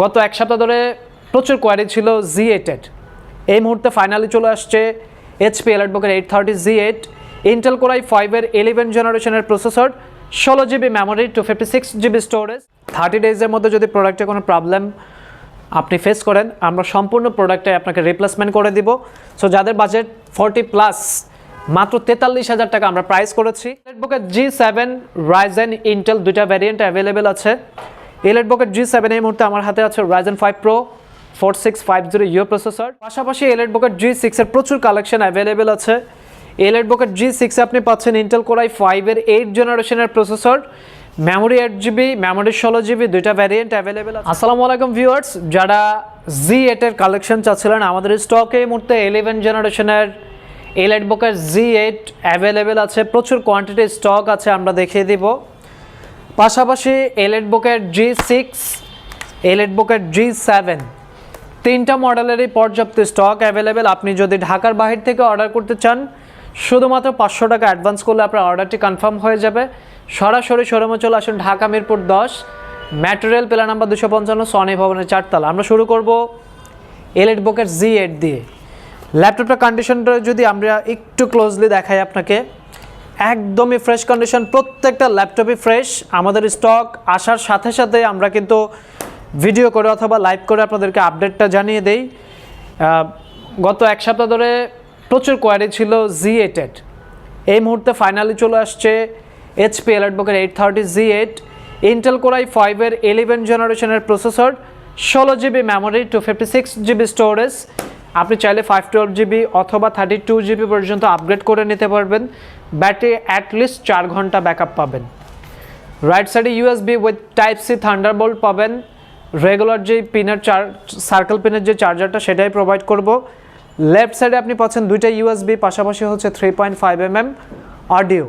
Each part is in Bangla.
গত এক সপ্তাহ ধরে প্রচুর কোয়ারি ছিল জি এইটেড এই মুহূর্তে ফাইনালি চলে আসছে HP এলাইটবুকের eight thirty G eight Intel core i ফাইভের ইলেভেন জেনারেশনের প্রসেসর ষোলো GB memory two fifty six GB storage thirty ডেজের মধ্যে যদি প্রোডাক্টে কোনো প্রবলেম আপনি ফেস করেন, আমরা সম্পূর্ণ প্রোডাক্টে আপনাকে রিপ্লেসমেন্ট করে দিব। সো যাদের বাজেট ফর্টি প্লাস মাত্র তেতাল্লিশ হাজার টাকা আমরা প্রাইস করেছি। ইলেটবুকের জি সেভেন রাইজেন ইন্টেল দুইটা ভ্যারিয়েন্ট অ্যাভেলেবেল আছে। ইলেটবুকের জি সেভেন এই মুহূর্তে আমার হাতে আছে Ryzen five pro four six five zero U processor পাশাপাশি এলেটবুকের জি সিক্সের প্রচুর কালেকশন অ্যাভেলেবেল আছে। এলেটবুকের জি সিক্সে আপনি পাচ্ছেন ইন্টেল কোরাই ফাইভের এইট জেনারেশনের processor memory eight GB memory ষোলো জিবি দুইটা ভ্যারিয়েন্ট অ্যাভেলেবেল আছে। আসসালামু আলাইকুম ভিউয়ার্স যারা জি এইটের কালেকশন চাচ্ছিলেন, আমাদের স্টকে এই মুহূর্তে ইলেভেন জেনারেশনের এলেটবুকের জি এইট অ্যাভেলেবেল আছে। প্রচুর কোয়ান্টিটির স্টক আছে, আমরা দেখিয়ে দিব। পাশাপাশি এলেট বুকের জি সিক্স এলেট বুকের জি সেভেন তিনটা মডেলেরই পর্যাপ্ত স্টক অ্যাভেলেবেল আপনি যদি ঢাকার বাহির থেকে অর্ডার করতে চান, শুধুমাত্র পাঁচশো টাকা অ্যাডভান্স করলে আপনার অর্ডারটি কনফার্ম হয়ে যাবে। সরাসরি শোরুমে চলে আসুন ঢাকা মিরপুর দশ ম্যাটেরিয়াল পিলা নাম্বার দুশো পঞ্চান্ন সনি ভবনের চারতলা। আমরা শুরু করব এলেট বুকের জি এইট দিয়ে। ল্যাপটপটার কন্ডিশনটা যদি আমরা একটু ক্লোজলি দেখাই আপনাকে। একদমই ফ্রেশ কন্ডিশন প্রত্যেকটা ল্যাপটপই ফ্রেশ আমাদের স্টক আসার সাথে সাথে আমরা কিন্তু ভিডিও করে অথবা লাইভ করে আপনাদেরকে আপডেটটা জানিয়ে দেই। গত এক সপ্তাহ ধরে প্রচুর কোয়ারি ছিল জি এইটেড এই মুহূর্তে ফাইনালি চলে আসছে HP এলাইটবুকের eight thirty G eight Intel core i ফাইভের ইলেভেন জেনারেশনের প্রসেসর ষোলো GB memory two fifty six GB storage আপনি চাইলে ফাইভ টুয়েলভ জিবি অথবা থার্টি টু জিবি পর্যন্ত আপগ্রেড করে নিতে পারবেন। ব্যাটারি অ্যাটলিস্ট চার ঘণ্টা ব্যাকআপ পাবেন। রাইট সাইডে USB with type C thunderbolt পাবেন। রেগুলার যে পিনের চার সার্কেল পিনের যে চার্জারটা সেটাই প্রোভাইড করব। লেফট সাইডে আপনি পাচ্ছেন দুইটা ইউএসবি পাশাপাশি হচ্ছে three point five M M audio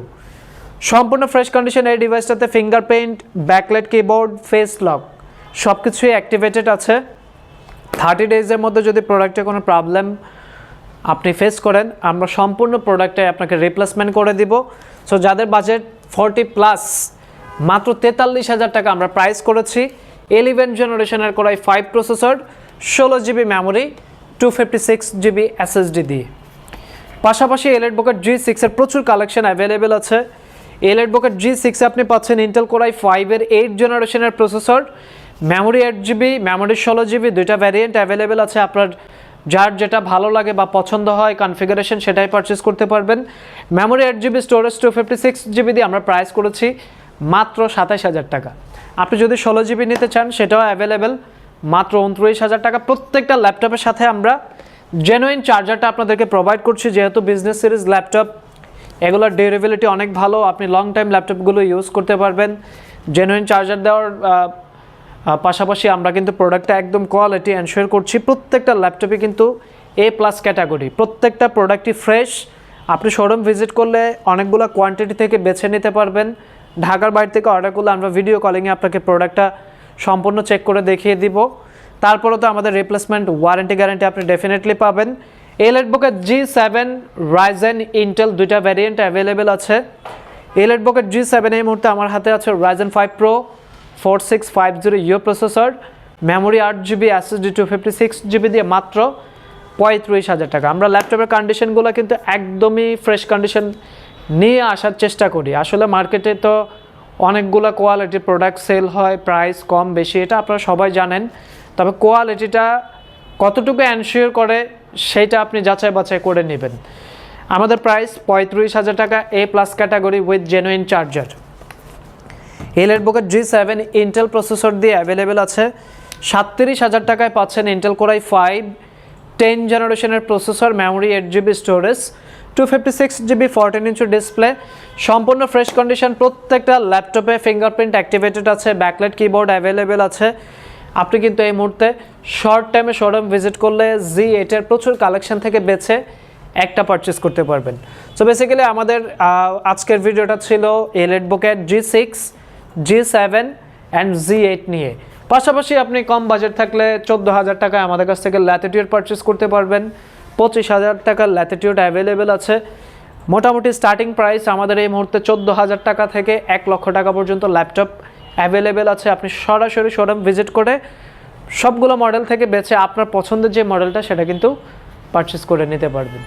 সম্পূর্ণ ফ্রেশ কন্ডিশন এই ডিভাইসটাতে fingerprint backlit keyboard face lock সব কিছুই অ্যাক্টিভেটেড আছে। থার্টি ডেজের মধ্যে যদি প্রোডাক্টে কোনো প্রবলেম আপনি ফেস করেন, আমরা সম্পূর্ণ প্রোডাক্টে আপনাকে রিপ্লেসমেন্ট করে দিব। সো যাদের বাজেট ফর্টি প্লাস মাত্র তেতাল্লিশ হাজার টাকা আমরা প্রাইস করেছি। ইলেভেন জেনারেশনের করাই ফাইভ প্রসেসর ষোলো GB memory two fifty six GB SSD দিয়ে। পাশাপাশি এলেট বুকের জি সিক্সের প্রচুর কালেকশন অ্যাভেলেবেল আছে। এলেট বুকের জি সিক্সে আপনি পাচ্ছেন ইন্টেল কোরাই ফাইভের এইট জেনারেশনের processor memory eight GB memory ষোলো জিবি দুইটা ভ্যারিয়েন্ট অ্যাভেলেবেল আছে আপনার যার যেটা ভালো লাগে বা পছন্দ হয় কনফিগারেশন সেটাই পারচেস করতে পারবেন। Memory eight GB storage two fifty six GB দিয়ে আমরা প্রাইস করেছি মাত্র সাতাশ হাজার টাকা। আপনি যদি ষোলো জিবি নিতে চান, সেটাও অ্যাভেলেবেল মাত্র উনত্রিশ হাজার টাকা। প্রত্যেকটা ল্যাপটপের সাথে আমরা জেনুইন চার্জারটা আপনাদেরকে প্রোভাইড করছি, যেহেতু বিজনেস সিরিজ ল্যাপটপ এগুলোর ডিউরেবিলিটি অনেক ভালো। আপনি লং টাইম ল্যাপটপগুলো ইউজ করতে পারবেন। জেনুইন চার্জার দেওয়ার পাশাপাশি আমরা কিন্তু প্রোডাক্টটা একদম কোয়ালিটি এনশিওর করছি। প্রত্যেকটা ল্যাপটপে কিন্তু এ প্লাস ক্যাটাগরি প্রত্যেকটা প্রোডাক্টই ফ্রেশ আপনি শোরুম ভিজিট করলে অনেকগুলো কোয়ান্টিটি থেকে বেছে নিতে পারবেন। ঢাকার বাইরে থেকে অর্ডার করলে আমরা ভিডিও কলিংয়ে আপনাকে প্রোডাক্টটা সম্পূর্ণ চেক করে দেখিয়ে দিব। তারপরে তো আমাদের রিপ্লেসমেন্ট ওয়ারেন্টি গ্যারেন্টি আপনি ডেফিনেটলি পাবেন। এলেট বুকের জি সেভেন রাইজেন ইন্টেল দুইটা ভ্যারিয়েন্ট অ্যাভেলেবেল আছে। এলেট বুকের জি সেভেন এই মুহূর্তে আমার হাতে আছে Ryzen five pro four six five zero U processor memory আট GB SSD two fifty six GB দিয়ে মাত্র পঁয়ত্রিশ হাজার টাকা। আমরা ল্যাপটপের কন্ডিশনগুলো কিন্তু একদমই ফ্রেশ কন্ডিশন নিয়ে আসার চেষ্টা করি। আসলে মার্কেটে তো অনেকগুলো কোয়ালিটি প্রোডাক্ট সেল হয় প্রাইস কম, বেশি, এটা আপনারা সবাই জানেন। তবে কোয়ালিটিটা কতটুকু অ্যানশিওর করে, সেটা আপনি যাচাই বাছাই করে নেবেন। আমাদের প্রাইস পঁয়ত্রিশ হাজার টাকা A plus category with genuine charger এলের বুকের জি সেভেন ইন্টেল প্রসেসর দিয়ে অ্যাভেলেবেল আছে। সাতত্রিশ হাজার টাকায় পাচ্ছেন Intel core i five ten জেনারেশনের processor memory eight GB storage two fifty six GB fourteen inch display সম্পূর্ণ ফ্রেশ কন্ডিশন প্রত্যেকটা ল্যাপটপে ফিঙ্গারপ্রিন্ট অ্যাক্টিভেটেড আছে ব্যাকলাইট কিবোর্ড অ্যাভেলেবেল আছে। আপনি কিন্তু এই মুহূর্তে শর্ট টাইমে শোরুম ভিজিট করলে জি এইটের প্রচুর কালেকশন থেকে বেছে একটা পারচেস করতে পারবেন। সো বেসিক্যালি আমাদের আজকের ভিডিওটা ছিল এলেট বুকের G six G seven and G eight নিয়ে। পাশাপাশি আপনি কম বাজেট থাকলে চোদ্দ হাজার টাকায় আমাদের কাছ থেকে ল্যাটিটিউড পারচেস করতে পারবেন। পঁচিশ হাজার টাকার ল্যাটিটিউড অ্যাভেলেবেল আছে। মোটামুটি স্টার্টিং প্রাইস আমাদের এই মুহূর্তে চোদ্দ হাজার টাকা থেকে এক লক্ষ টাকা পর্যন্ত ল্যাপটপ অ্যাভেলেবেল আছে। আপনি সরাসরি শোরুম ভিজিট করে সবগুলো মডেল থেকে বেছে আপনার পছন্দের যে মডেলটা সেটা কিন্তু পারচেস করে নিতে পারবেন।